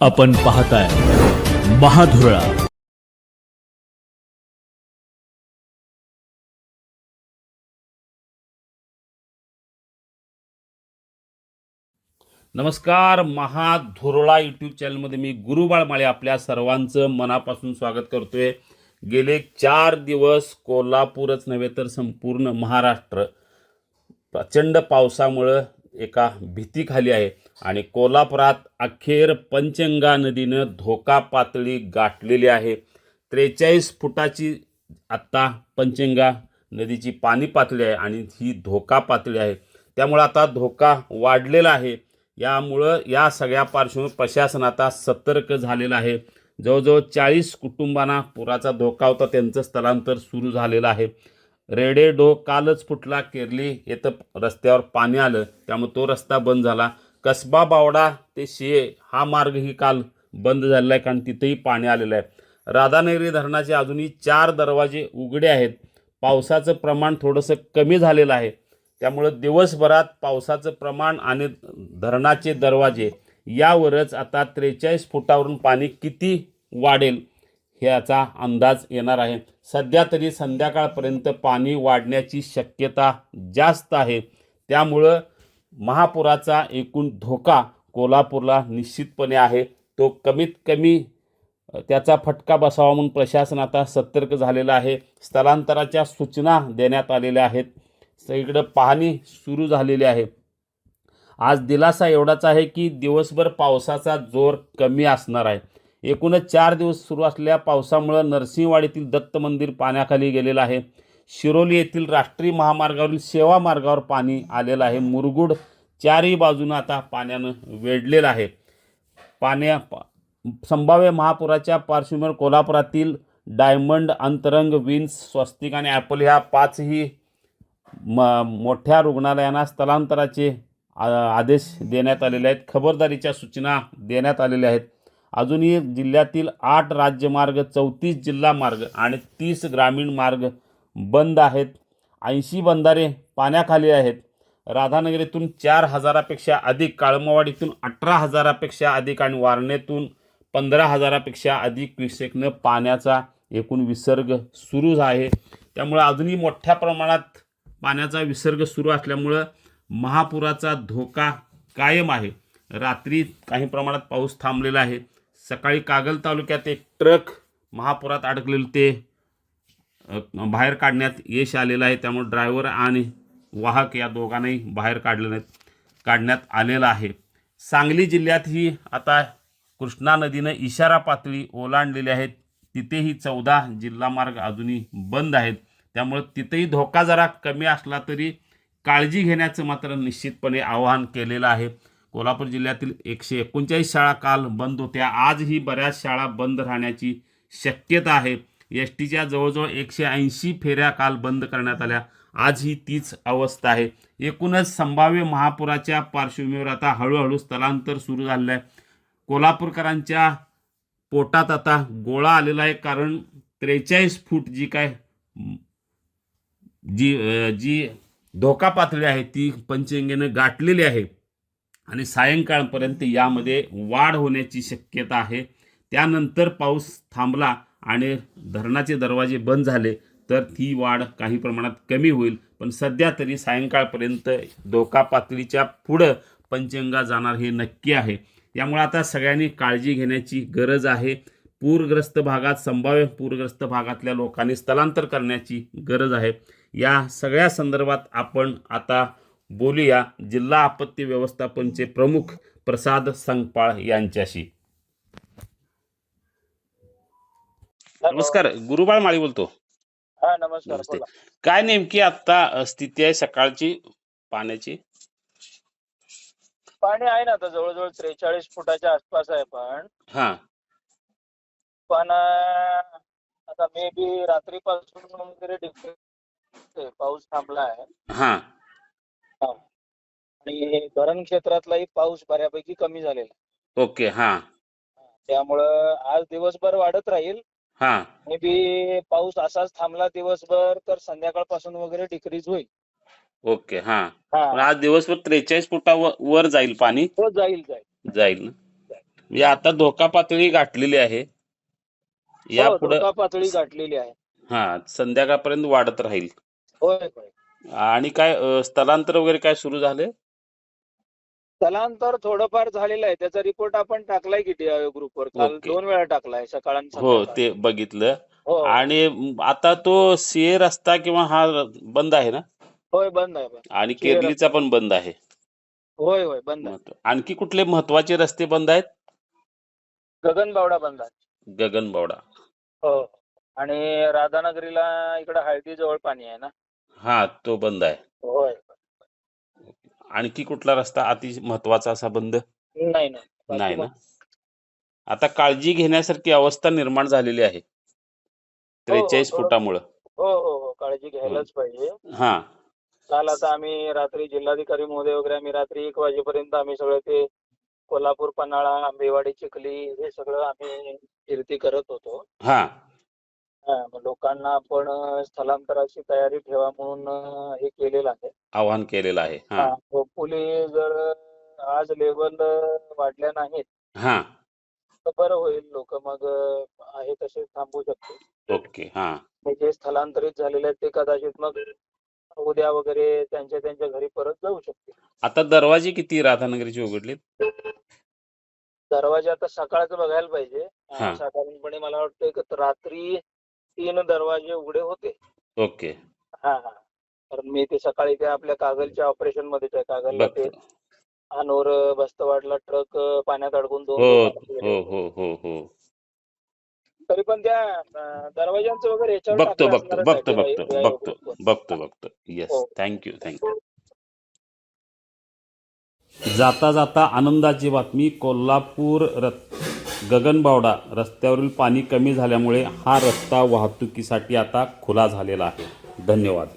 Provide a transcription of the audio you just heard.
आपण पाहताय महाधुरळा. नमस्कार महाधुरळा यूट्यूब चॅनलमध्ये मी गुरुबाळ माळे आपल्या सर्वांचं मनापासून स्वागत करतोय. गेले चार दिवस कोल्हापूरच नव्हे तर संपूर्ण महाराष्ट्र. प्रचंड पावसामुळं एका भीतीखाली आहे. आणि कोल्हापुरात अखेर पंचंगा नदीनं धोका पातळी गाठलेली आहे. त्रेचाळीस फुटाची आत्ता पंचंगा नदीची पाणी पातळी आहे आणि ही धोका पातळी आहे. त्यामुळं आता धोका वाढलेला आहे. यामुळं या सगळ्या पार्श्वभूमी प्रशासन आता सतर्क झालेलं आहे. जवळजवळ चाळीस कुटुंबांना पुराचा धोका होता. त्यांचं स्थलांतर सुरू झालेलं आहे. रेडेडो कालच फुटला केरली येतं रस्त्यावर पाणी आलं. त्यामुळे तो रस्ता बंद झाला. कसबा बावडा ते शिये हा मार्गही काल बंद झालेला आहे कारण तिथेही पाणी आलेलं आहे. राधानगरी धरणाचे अजूनही चार दरवाजे उघडे आहेत. पावसाचं प्रमाण थोडंसं कमी झालेलं आहे. त्यामुळं दिवसभरात पावसाचं प्रमाण आणि धरणाचे दरवाजे यावरच आता त्रेचाळीस फुटावरून पाणी किती वाढेल ह्याचा अंदाज येणार आहे. सध्या तरी संध्याकाळपर्यंत पाणी वाढण्याची शक्यता जास्त आहे. त्यामुळं महापुराचा एकूण धोका कोल्हापूरला निश्चितपणे आहे. तो कमीत कमी त्याचा फटका बसावा म्हणून प्रशासन आता सतर्क झालेलं आहे. स्थलांतराच्या सूचना देण्यात आलेल्या आहेत. सगळीकडं पाहणी सुरू झालेली आहे. आज दिलासा एवढाच आहे की दिवसभर पावसाचा जोर कमी असणार आहे. एकूणच चार दिवस सुरू असलेल्या पावसामुळं नरसिंहवाडीतील दत्त मंदिर पाण्याखाली गेलेलं आहे. शिरोली येथील राष्ट्रीय महामार्गावरील सेवा मार्गावर पाणी आलेलं आहे. मुरगुड चारही बाजूनं आता पाण्यानं वेढलेलं आहे. पाण्या संभाव्य महापुराच्या पार्श्वभूमीवर कोल्हापुरातील डायमंड अंतरंग विन्स स्वस्तिक आणि ॲपल ह्या पाचही म मोठ्या रुग्णालयांना स्थलांतराचे आ- आदेश देण्यात आलेले आहेत. खबरदारीच्या सूचना देण्यात आलेल्या आहेत. अजूनही जिल्ह्यातील आठ राज्यमार्ग चौतीस जिल्हा मार्ग आणि तीस ग्रामीण मार्ग बंद आहेत. ऐंशी बंधारे पाण्याखाली आहेत. राधानगरीतून चार हजारापेक्षा अधिक काळमवाडीतून अठरा हजारापेक्षा अधिक आणि वारणेतून पंधरा हजारापेक्षा अधिक क्युसेकनं पाण्याचा एकूण विसर्ग सुरू आहे. त्यामुळं अजूनही मोठ्या प्रमाणात पाण्याचा विसर्ग सुरू असल्यामुळं महापुराचा धोका कायम आहे. रात्री काही प्रमाणात पाऊस थांबलेला आहे. सकाळी कागल तालुक्यात एक ट्रक महापुरात अडकलेलं ते बाहेर काढण्यात यश आलेलं आहे. त्यामुळे ड्रायव्हर आणि वाहक या दोघांनाही बाहेर काढले काढण्यात आलेलं आहे. सांगली जिल्ह्यातही आता कृष्णा नदीनं इशारा पातळी ओलांडलेली आहे. तिथेही चौदा जिल्हा मार्ग अजूनही बंद आहेत. त्यामुळे तिथेही धोका जरा कमी असला तरी काळजी घेण्याचं मात्र निश्चितपणे आवाहन केलेलं आहे. कोल्हापूर जिल्ह्यातील एकशे एकोणचाळीस शाळा काल बंद होत्या. आजही बऱ्याच शाळा बंद राहण्याची शक्यता आहे. एस टीच्या जवळजवळ एकशे ऐंशी फेऱ्या काल बंद करण्यात आल्या. आज ही तीच अवस्था आहे. एकूणच संभाव्य महापुराच्या पार्श्वभूमीवर आता हळूहळू स्थलांतर सुरू झालेलं आहे. कोल्हापूरकरांच्या पोटात आता गोळा आलेला आहे कारण त्रेचाळीस फूट जी काय जी जी धोका पातळी आहे ती पंचगंगेनं गाठलेली आहे आणि सायंकाळपर्यंत यामध्ये वाढ होण्याची शक्यता आहे. त्यानंतर पाऊस थांबला. आणि धरणाचे दरवाजे बंद झाले तर ती वाढ काही प्रमाणात कमी होईल. पण सध्या तरी सायंकाळपर्यंत धोका पातळीच्या पुढं पंचगंगा जाणार हे नक्की आहे. त्यामुळे आता सगळ्यांनी काळजी घेण्याची गरज आहे. पूरग्रस्त भागात संभाव्य पूरग्रस्त भागातल्या लोकांनी स्थलांतर करण्याची गरज आहे. या सगळ्या संदर्भात आपण आता बोलूया जिल्हा आपत्ती व्यवस्थापनचे प्रमुख प्रसाद संगपाळ यांच्याशी. नमस्कार गुरुबाळ माळी बोलतो. हा नमस्कार नमस्ते. बोला. काय नेमकी आता स्थिती आहे सकाळची पाण्याची? पाणी आहे ना आता जवळजवळ त्रेचाळीस फुटाच्या आसपास आहे पण हा. पण अं, आता मे बी रात्रीपासून वगैरे पाऊस थांबला आहे हा. आणि धरण क्षेत्रातलाही पाऊस बऱ्यापैकी कमी झालेला आहे. ओके हा. त्यामुळं आज दिवसभर वाढत राहील. हा. मे बी पाऊस असाच थांबला दिवसभर तर संध्याकाळपासून वगैरे डिक्रीज होईल. ओके हा. पण हा आज दिवसभर त्रेचाळीस फुटा वर जाईल पाणी? हो जाईल जाईल. जाईल ना? म्हणजे आता धोका पातळी गाठलेली आहे. हो, यापुढे धोका पातळी गाठलेली आहे. हा संध्याकाळपर्यंत वाढत राहील. होय होय. आणि काय अ, स्थलांतर वगैरे काय सुरू झाले? स्थलांतर थोडंफार झालेलं आहे. त्याचा रिपोर्ट आपण टाकलाय की ग्रुपवर काल ओके. दोन वेळा टाकलाय सकाळ आणि हो संध्याकाळ. ते बघितलं. हो. आणि आता तो सीए रस्ता किंवा हा बंद आहे ना? होय बंद आहे बंद. आणि रस्ता. केरलीचा पण बंद आहे. होय होय बंद आहे. महत्व- आणखी कुठले महत्त्वाचे रस्ते बंद आहेत? गगनबावडा बंद आहे. गगनबावडा. हो. आणि राधानगरीला इकडे हळदी जवळ पाणी आहे ना? हा तो बंद आहे. होय. आणखी कुठला रस्ता अति महत्त्वाचा असा बंद? नाही नाही. बाकी नाही ना? आता काळजी घेण्यासारखी अवस्था निर्माण झालेली आहे. त्रेचाळीस थोडं- फुटामुळं. हो हो हो. काळजी घ्यायलाच पाहिजे. हा. काल आता आम्ही रात्री जिल्हाधिकारी महोदय वगैरे आम्ही रात्री एक वाजेपर्यंत आम्ही सगळं ते कोल्हापूर पन्हाळा आंबेवाडी चिखली हे सगळं आम्ही फिरती करत होतो. हा. हा, मग लोकांना आपण अं, स्थलांतराची तयारी ठेवा म्हणून अं, हे केलेलं आहे. आवाहन केलेलं आहे. हा. होपफुली जर आज लेवल वाढल्या नाहीत हा. तर बरं होईल. लोक मग अं, आहे तसे थांबू शकतील. ओके. हा. जे स्थलांतरित झालेले आहेत ते कदाचित मग उद्या वगैरे त्यांच्या त्यांच्या घरी परत जाऊ शकतील. आता दरवाजे किती राधानगरीचे उघडले दरवाजे आता सकाळचं बघायला पाहिजे. हा. साधारणपणे मला वाटतं की रात्री तीन दरवाजे उघडे होते. ओके. हा हा. कारण मी ते सकाळी त्या आपल्या कागलच्या ऑपरेशन मध्येच आहे कागलला ते अनोर बस्तवाडला ट्रक पाण्यात अडकून दोन हो हो. हो हो हो. तरी पण त्या अं, दरवाजांचं वगैरे याच्यावर बघतो बघतो बघतो त्या बघतो बघतो. बघतो. बघतो येस. थँक्यू थँक्यू जाता जाता आनंदाची बातमी कोल्हापूर रत गगनबावडा रस्त्यावरील पाणी कमी झाल्यामुळे हा रस्ता वाहतुकीसाठी आता खुला झालेला आहे. धन्यवाद.